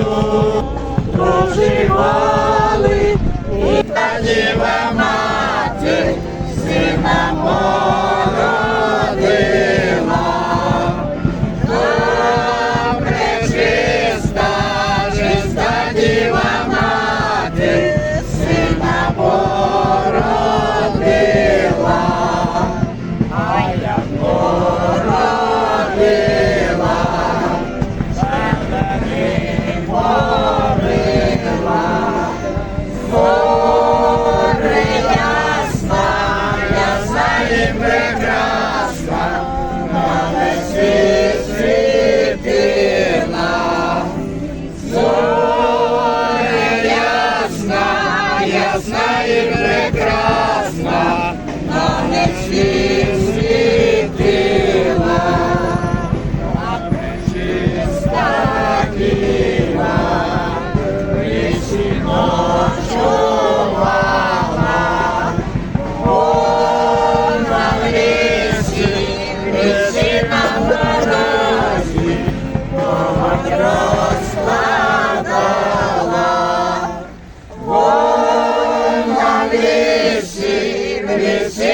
Lord. viver.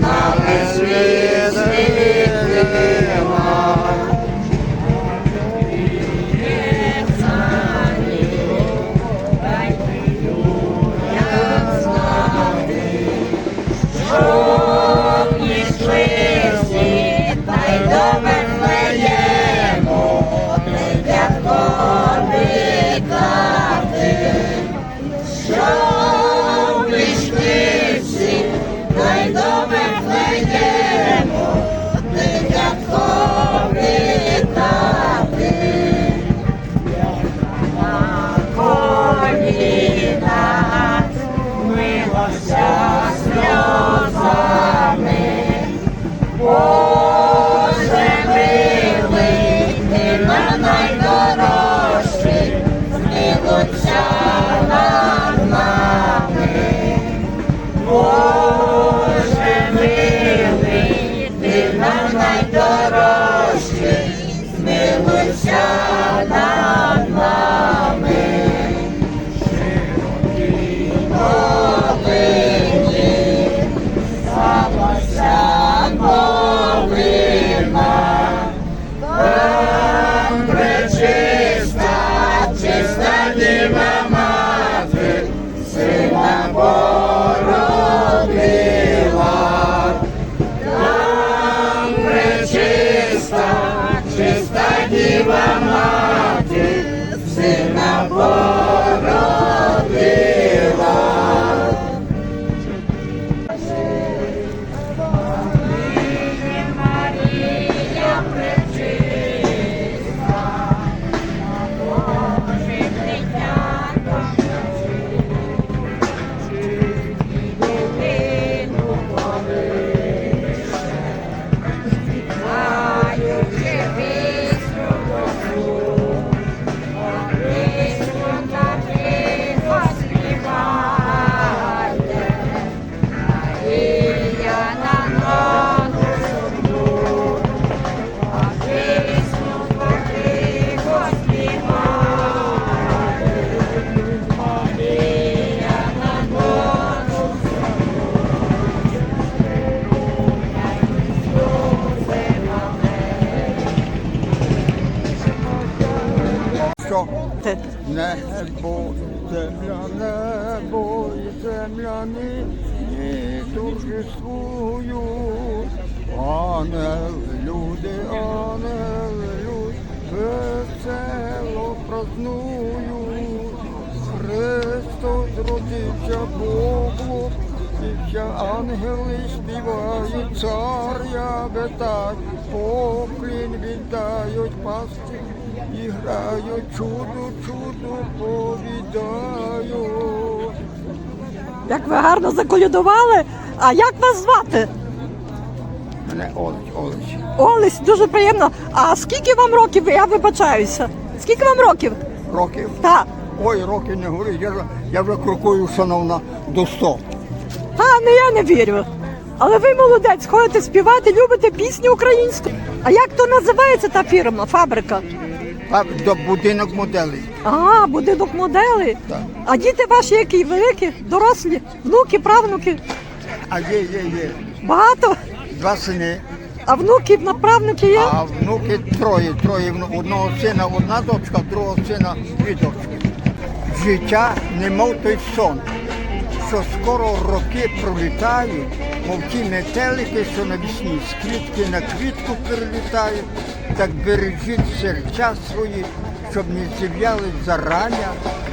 Come and sweet. чиста діва мати, сина Бога. Не Небо, земля, небо, земля нині торжествують, ангел, люди, ангел, люди, весело празнують. Христос родився Богу, дівча ангели співають, цар царя витають, поклін віддають пастирі і грають чуду, чуду повідають. Як ви гарно заколядували. А як вас звати? Мене Олеч, Олеч. Олесь, дуже приємно. А скільки вам років? Я вибачаюся. Скільки вам років? Років? Так. Ой, років не говорю, я я вже крокую, шановна, до 100. А, не я не вірю. Але ви молодець, ходите співати, любите пісні українську. А як то називається та фірма, фабрика? А до будинок моделей. А, будинок моделей. Так. А діти ваші які великі, дорослі, внуки, правнуки. А є, є, є. Багато. Два сини, А внуків на правнуки є? а внуки троє, троє. Одного сина одна дочка, другого сина дві дочки. Життя немов той сон, що скоро роки пролітають, мов ті метелики, що навісні з квітки на квітку перелітають, так бережіть серця свої, щоб не зів'яли зарання,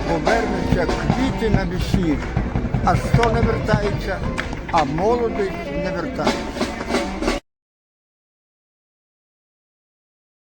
бо квіти квіти навесні. А що не вертається, а молодість не вертається.